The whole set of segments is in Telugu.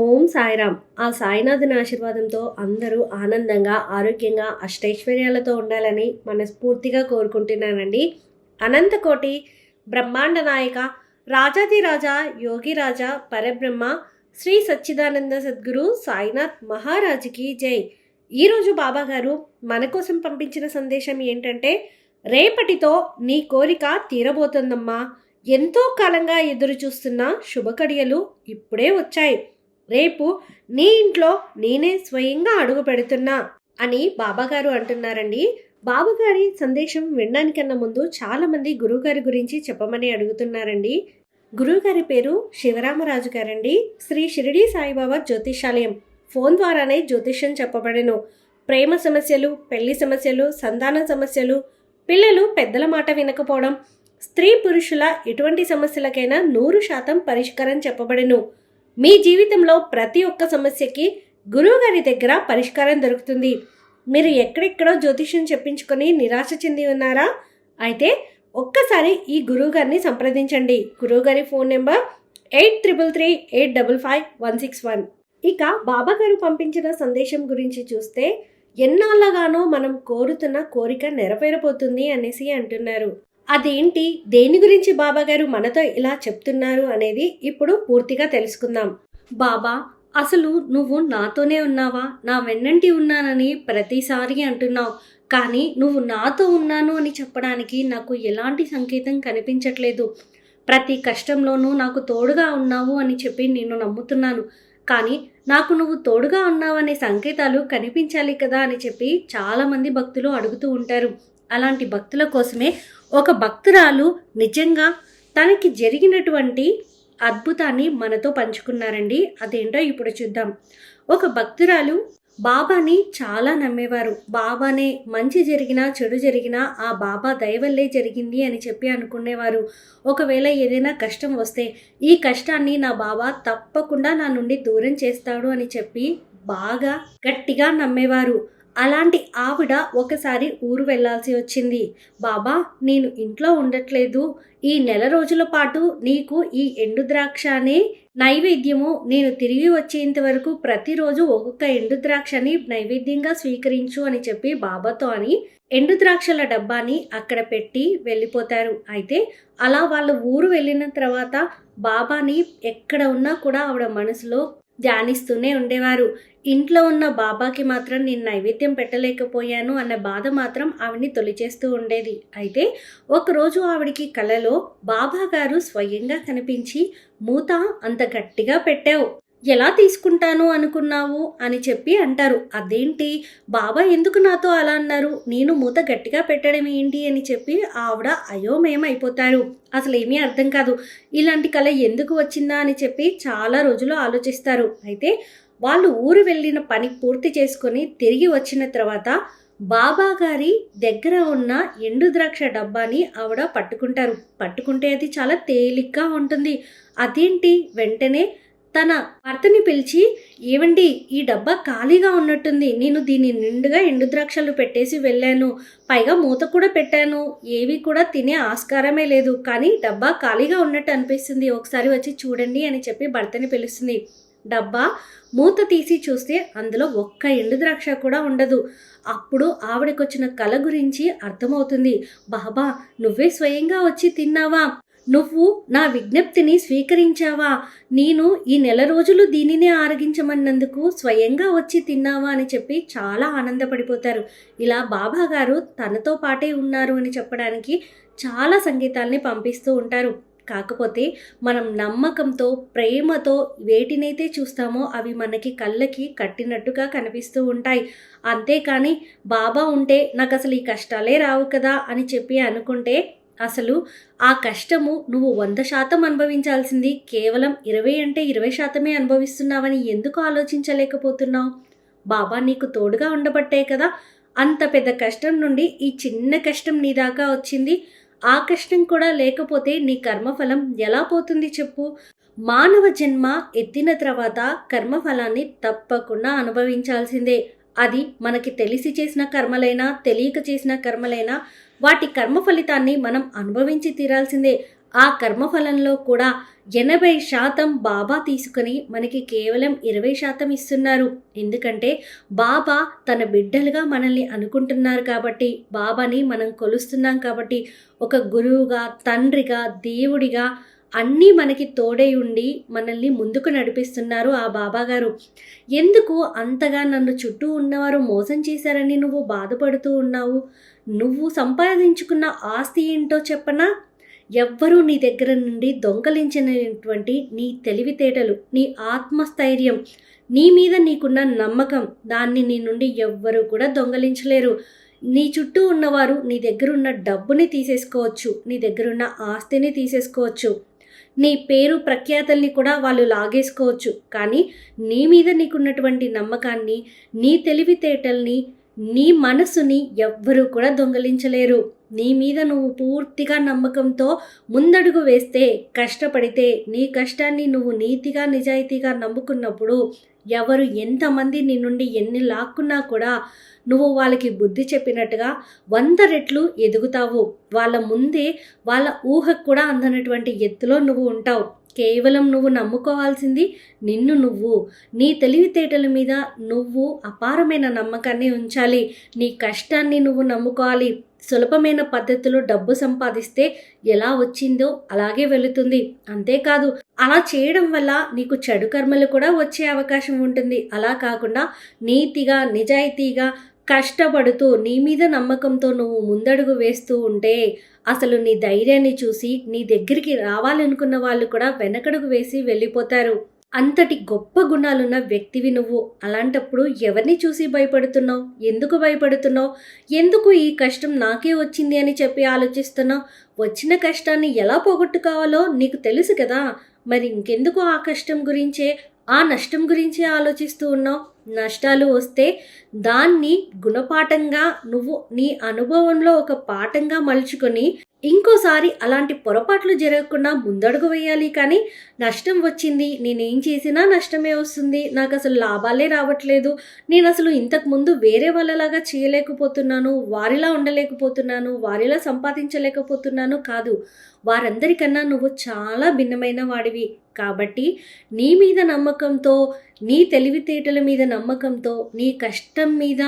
ఓం సాయిరామ్. ఆ సాయినాథుని ఆశీర్వాదంతో అందరూ ఆనందంగా ఆరోగ్యంగా అష్టైశ్వర్యాలతో ఉండాలని మనస్ఫూర్తిగా కోరుకుంటున్నానండి. అనంతకోటి బ్రహ్మాండ నాయక రాజాదిరాజా యోగిరాజా పరబ్రహ్మ శ్రీ సచ్చిదానంద సద్గురు సాయినాథ్ మహారాజుకి జై. ఈరోజు బాబా గారు మన కోసం పంపించిన సందేశం ఏంటంటే రేపటితో నీ కోరిక తీరబోతుందమ్మా. ఎంతో కాలంగా ఎదురు చూస్తున్న శుభకడియలు ఇప్పుడే వచ్చాయి. రేపు నీ ఇంట్లో నేనే స్వయంగా అడుగు పెడుతున్నా అని బాబాగారు అంటున్నారండి. బాబుగారి సందేశం వినడానికన్నా ముందు చాలా మంది గురువుగారి గురించి చెప్పమని అడుగుతున్నారండి. గురువుగారి పేరు శివరామరాజు గారండి. శ్రీ షిరిడి సాయిబాబా జ్యోతిషాలయం ఫోన్ ద్వారానే జ్యోతిష్యం చెప్పబడెను. ప్రేమ సమస్యలు పెళ్ళి సమస్యలు సంతాన సమస్యలు పిల్లలు పెద్దల మాట వినకపోవడం స్త్రీ పురుషుల ఎటువంటి సమస్యలకైనా నూరు శాతం పరిష్కారం చెప్పబడెను. మీ జీవితంలో ప్రతి ఒక్క సమస్యకి గురువుగారి దగ్గర పరిష్కారం దొరుకుతుంది. మీరు ఎక్కడెక్కడో జ్యోతిష్యం చెప్పించుకొని నిరాశ చెంది ఉన్నారా? అయితే ఒక్కసారి ఈ గురువుగారిని సంప్రదించండి. గురువుగారి phone number eight triple three eight double five one six one. ఇక బాబా గారు పంపించిన సందేశం గురించి చూస్తే ఎన్నాళ్ళగానో మనం కోరుతున్న కోరిక నెరవేరబోతుంది అనేసి అంటున్నారు. అదేంటి? దేని గురించి బాబా గారు మనతో ఇలా చెప్తున్నారు అనేది ఇప్పుడు పూర్తిగా తెలుసుకుందాం. బాబా అసలు నువ్వు నాతోనే ఉన్నావా? నా వెన్నంటి ఉన్నానని ప్రతిసారి అంటున్నావు. కానీ నువ్వు నాతో ఉన్నాను అని చెప్పడానికి నాకు ఎలాంటి సంకేతం కనిపించట్లేదు. ప్రతి కష్టంలోనూ నాకు తోడుగా ఉన్నావు అని చెప్పి నేను నమ్ముతున్నాను. కానీ నాకు నువ్వు తోడుగా ఉన్నావనే సంకేతాలు కనిపించాలి కదా అని చెప్పి చాలామంది భక్తులు అడుగుతూ ఉంటారు. అలాంటి భక్తుల కోసమే ఒక భక్తురాలు నిజంగా తనకి జరిగినటువంటి అద్భుతాన్ని మనతో పంచుకున్నారండి. అదేంటో ఇప్పుడు చూద్దాం. ఒక భక్తురాలు బాబాని చాలా నమ్మేవారు. బాబానే మంచి జరిగినా చెడు జరిగినా ఆ బాబా దయవల్లే జరిగింది అని చెప్పి అనుకునేవారు. ఒకవేళ ఏదైనా కష్టం వస్తే ఈ కష్టాన్ని నా బాబా తప్పకుండా నా నుండి దూరం చేస్తాడు అని చెప్పి బాగా గట్టిగా నమ్మేవారు. అలాంటి ఆవిడ ఒకసారి ఊరు వెళ్ళాల్సి వచ్చింది. బాబా నేను ఇంట్లో ఉండట్లేదు. ఈ నెల రోజుల పాటు నీకు ఈ ఎండు ద్రాక్ష నైవేద్యము. నేను తిరిగి వచ్చేంత వరకు ప్రతిరోజు ఒక్కొక్క ఎండు ద్రాక్షని నైవేద్యంగా స్వీకరించు అని చెప్పి బాబాతో అని ఎండు ద్రాక్షల డబ్బాని అక్కడ పెట్టి వెళ్ళిపోతారు. అయితే అలా వాళ్ళు ఊరు వెళ్ళిన తర్వాత బాబాని ఎక్కడ ఉన్నా కూడా ఆవిడ మనసులో ధ్యానిస్తూనే ఉండేవారు. ఇంట్లో ఉన్న బాబాకి మాత్రం నేను నైవేద్యం పెట్టలేకపోయాను అన్న బాధ మాత్రం ఆవిడ్ని తొలిచేస్తూ ఉండేది. అయితే ఒకరోజు ఆవిడికి కలలో బాబా గారు స్వయంగా కనిపించి మూత అంత గట్టిగా పెట్టావు. ఎలా తీసుకుంటాను అనుకున్నావు అని చెప్పి అంటారు. అదేంటి? బాబా ఎందుకు నాతో అలా అన్నారు? నేను మూత గట్టిగా పెట్టడం ఏంటి? అని చెప్పి ఆవిడ అయోమయమైపోతారు అసలు ఏమీ అర్థం కాదు. ఇలాంటి కళ ఎందుకు వచ్చిందా? అని చెప్పి చాలా రోజులు ఆలోచిస్తారు. అయితే వాళ్ళు ఊరు వెళ్ళిన పని పూర్తి చేసుకొని తిరిగి వచ్చిన తర్వాత బాబా గారి దగ్గర ఉన్న ఎండు ద్రాక్ష డబ్బాని ఆవిడ పట్టుకుంటారు. పట్టుకుంటే అది చాలా తేలిగ్గా ఉంటుంది. అదేంటి? వెంటనే తన భర్తని పిలిచి ఏవండి ఈ డబ్బా ఖాళీగా ఉన్నట్టుంది. నేను దీన్ని నిండుగా ఎండు ద్రాక్షలు పెట్టేసి వెళ్ళాను. పైగా మూత కూడా పెట్టాను. ఏవి కూడా తినే ఆస్కారమే లేదు. కానీ డబ్బా ఖాళీగా ఉన్నట్టు అనిపిస్తుంది. ఒకసారి వచ్చి చూడండి అని చెప్పి భర్తని పిలుస్తుంది. డబ్బా మూత తీసి చూస్తే అందులో ఒక్క ఎండు ద్రాక్ష కూడా ఉండదు. అప్పుడు ఆవిడకొచ్చిన కళ గురించి అర్థమవుతుంది. బాబా నువ్వే స్వయంగా వచ్చి తిన్నావా? నువ్వు నా విజ్ఞప్తిని స్వీకరించావా? నేను ఈ నెల రోజులు దీనినే ఆరగించమన్నందుకు స్వయంగా వచ్చి తిన్నావా అని చెప్పి చాలా ఆనందపడిపోతారు. ఇలా బాబా గారు తనతో పాటే ఉన్నారు అని చెప్పడానికి చాలా సంగీతాల్ని పంపిస్తూ ఉంటారు. కాకపోతే మనం నమ్మకంతో ప్రేమతో వేటినైతే చూస్తామో అవి మనకి కళ్ళకి కట్టినట్టుగా కనిపిస్తూ ఉంటాయి. అంతేకాని బాబా ఉంటే నాకు అసలు ఈ కష్టాలే రావు కదా అని చెప్పి అనుకుంటే అసలు ఆ కష్టము నువ్వు వంద శాతం అనుభవించాల్సింది కేవలం ఇరవై అంటే ఇరవై శాతమే అనుభవిస్తున్నావని ఎందుకు ఆలోచించలేకపోతున్నావు? బాబా నీకు తోడుగా ఉండబట్టే కదా అంత పెద్ద కష్టం నుండి ఈ చిన్న కష్టం నీ దాకా వచ్చింది. ఆ కష్టం కూడా లేకపోతే నీ కర్మఫలం ఎలా పోతుంది చెప్పు. మానవ జన్మ ఎత్తిన తర్వాత కర్మఫలాన్ని తప్పకుండా అనుభవించాల్సిందే. అది మనకి తెలిసి చేసిన కర్మలైనా తెలియక చేసిన కర్మలైనా వాటి కర్మ ఫలితాన్ని మనం అనుభవించి తీరాల్సిందే. ఆ కర్మఫలంలో కూడా ఎనభై శాతం బాబా తీసుకొని మనకి కేవలం ఇరవై శాతం ఇస్తున్నారు. ఎందుకంటే బాబా తన బిడ్డలుగా మనల్ని అనుకుంటున్నారు కాబట్టి బాబాని మనం కొలుస్తున్నాం కాబట్టి ఒక గురువుగా తండ్రిగా దేవుడిగా అన్నీ మనకి తోడై ఉండి మనల్ని ముందుకు నడిపిస్తున్నారు ఆ బాబాగారు. ఎందుకు అంతగా నన్ను చుట్టూ ఉన్నవారు మోసం చేశారని నువ్వు బాధపడుతూ ఉన్నావు? నువ్వు సంపాదించుకున్న ఆస్తి ఏంటో చెప్పనా? ఎవ్వరూ నీ దగ్గర నుండి దొంగలించినటువంటి నీ తెలివితేటలు నీ ఆత్మస్థైర్యం నీ మీద నీకున్న నమ్మకం దాన్ని నీ నుండి ఎవ్వరూ కూడా దొంగలించలేరు. నీ చుట్టూ ఉన్నవారు నీ దగ్గరున్న డబ్బుని తీసేసుకోవచ్చు నీ దగ్గరున్న ఆస్తిని తీసేసుకోవచ్చు. నీ పేరు ప్రఖ్యాతల్ని కూడా వాళ్ళు లాగేసుకోవచ్చు. కానీ నీ మీద నీకున్నటువంటి నమ్మకాన్ని నీ తెలివితేటల్ని నీ మనసుని ఎవ్వరూ కూడా దొంగలించలేరు. నీ మీద నువ్వు పూర్తిగా నమ్మకంతో ముందడుగు వేస్తే కష్టపడితే నీ కష్టాన్ని నువ్వు నీతిగా నిజాయితీగా నమ్ముకున్నప్పుడు ఎవరు ఎంతమంది నీ నుండి ఎన్ని లాక్కున్నా కూడా నువ్వు వాళ్ళకి బుద్ధి చెప్పినట్టుగా వంద రెట్లు ఎదుగుతావు. వాళ్ళ ముందే వాళ్ళ ఊహకు కూడా అందనటువంటి ఎత్తులో నువ్వు ఉంటావు. కేవలం నువ్వు నమ్ముకోవాల్సింది నిన్ను నువ్వు. నీ తెలివితేటల మీద నువ్వు అపారమైన నమ్మకాన్ని ఉంచాలి. నీ కష్టాన్ని నువ్వు నమ్ముకోవాలి. సులభమైన పద్ధతిలో డబ్బు సంపాదిస్తే ఎలా వచ్చిందో అలాగే వెళుతుంది. అంతేకాదు అలా చేయడం వల్ల నీకు చెడు కర్మలు కూడా వచ్చే అవకాశం ఉంటుంది. అలా కాకుండా నీతిగా నిజాయితీగా కష్టపడుతూ నీ మీద నమ్మకంతో నువ్వు ముందడుగు వేస్తూ ఉంటే అసలు నీ ధైర్యాన్ని చూసి నీ దగ్గరికి రావాలనుకున్న వాళ్ళు కూడా వెనకడుగు వేసి వెళ్ళిపోతారు. అంతటి గొప్ప గుణాలున్న వ్యక్తివి నువ్వు. అలాంటప్పుడు ఎవరిని చూసి భయపడుతున్నావు? ఎందుకు భయపడుతున్నావు? ఎందుకు ఈ కష్టం నాకే వచ్చింది అని చెప్పి ఆలోచిస్తున్నావు? వచ్చిన కష్టాన్ని ఎలా పోగొట్టుకోవాలో నీకు తెలుసు కదా. మరి ఇంకెందుకు ఆ కష్టం గురించే ఆ నష్టం గురించే ఆలోచిస్తూ ఉన్నావు? నష్టాలు వస్తే దాన్ని గుణపాఠంగా నువ్వు నీ అనుభవంలో ఒక పాఠంగా మలుచుకొని ఇంకోసారి అలాంటి పొరపాట్లు జరగకుండా ముందడుగు వేయాలి కానీ నష్టం వచ్చింది నేనేం చేసినా నష్టమే వస్తుంది నాకు అసలు లాభాలే రావట్లేదు నేను అసలు ఇంతకుముందు వేరే వాళ్ళలాగా చేయలేకపోతున్నాను వారిలా ఉండలేకపోతున్నాను వారిలా సంపాదించలేకపోతున్నాను కాదు వారందరికన్నా నువ్వు చాలా భిన్నమైన వాడివి. కాబట్టి నీ మీద నమ్మకంతో నీ తెలివితేటల మీద నమ్మకంతో నీ కష్టం మీద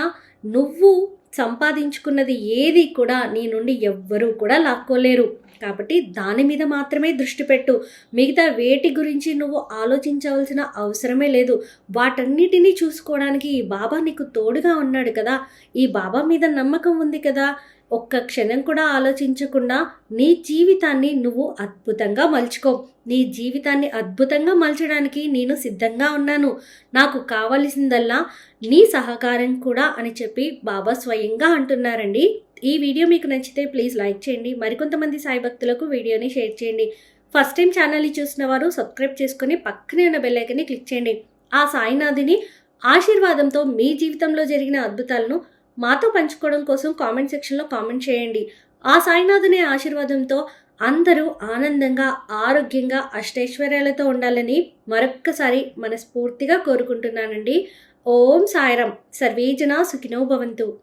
నువ్వు సంపాదించుకున్నది ఏది కూడా నీ నుండి ఎవ్వరూ కూడా లాక్కోలేరు. కాబట్టి దాని మీద మాత్రమే దృష్టి పెట్టు. మిగతా వేటి గురించి నువ్వు ఆలోచించవలసిన అవసరమే లేదు. వాటన్నిటినీ చూసుకోవడానికి ఈ బాబా నీకు తోడుగా ఉన్నాడు కదా. ఈ బాబా మీద నమ్మకం ఉంది కదా. ఒక్క క్షణం కూడా ఆలోచించకుండా నీ జీవితాన్ని నువ్వు అద్భుతంగా మలుచుకో. నీ జీవితాన్ని అద్భుతంగా మలచడానికి నేను సిద్ధంగా ఉన్నాను. నాకు కావలసిందల్లా నీ సహకారం కూడా అని చెప్పి బాబా స్వయంగా అంటున్నారండి. ఈ వీడియో మీకు నచ్చితే ప్లీజ్ లైక్ చేయండి. మరికొంతమంది సాయి భక్తులకు వీడియోని షేర్ చేయండి. ఫస్ట్ టైం ఛానల్ని చూసిన వారు సబ్స్క్రైబ్ చేసుకుని పక్కనే ఉన్న బెల్లైకన్ని క్లిక్ చేయండి. ఆ సాయినాథుని ఆశీర్వాదంతో మీ జీవితంలో జరిగిన అద్భుతాలను మాతో పంచుకోవడం కోసం కామెంట్ సెక్షన్లో కామెంట్ చేయండి. ఆ సాయినాథుని ఆశీర్వాదంతో అందరూ ఆనందంగా ఆరోగ్యంగా అష్టైశ్వర్యాలతో ఉండాలని మరొక్కసారి మనస్ఫూర్తిగా కోరుకుంటున్నానండి. ఓం సాయిరం సర్వేజన సుఖినో భవంతు.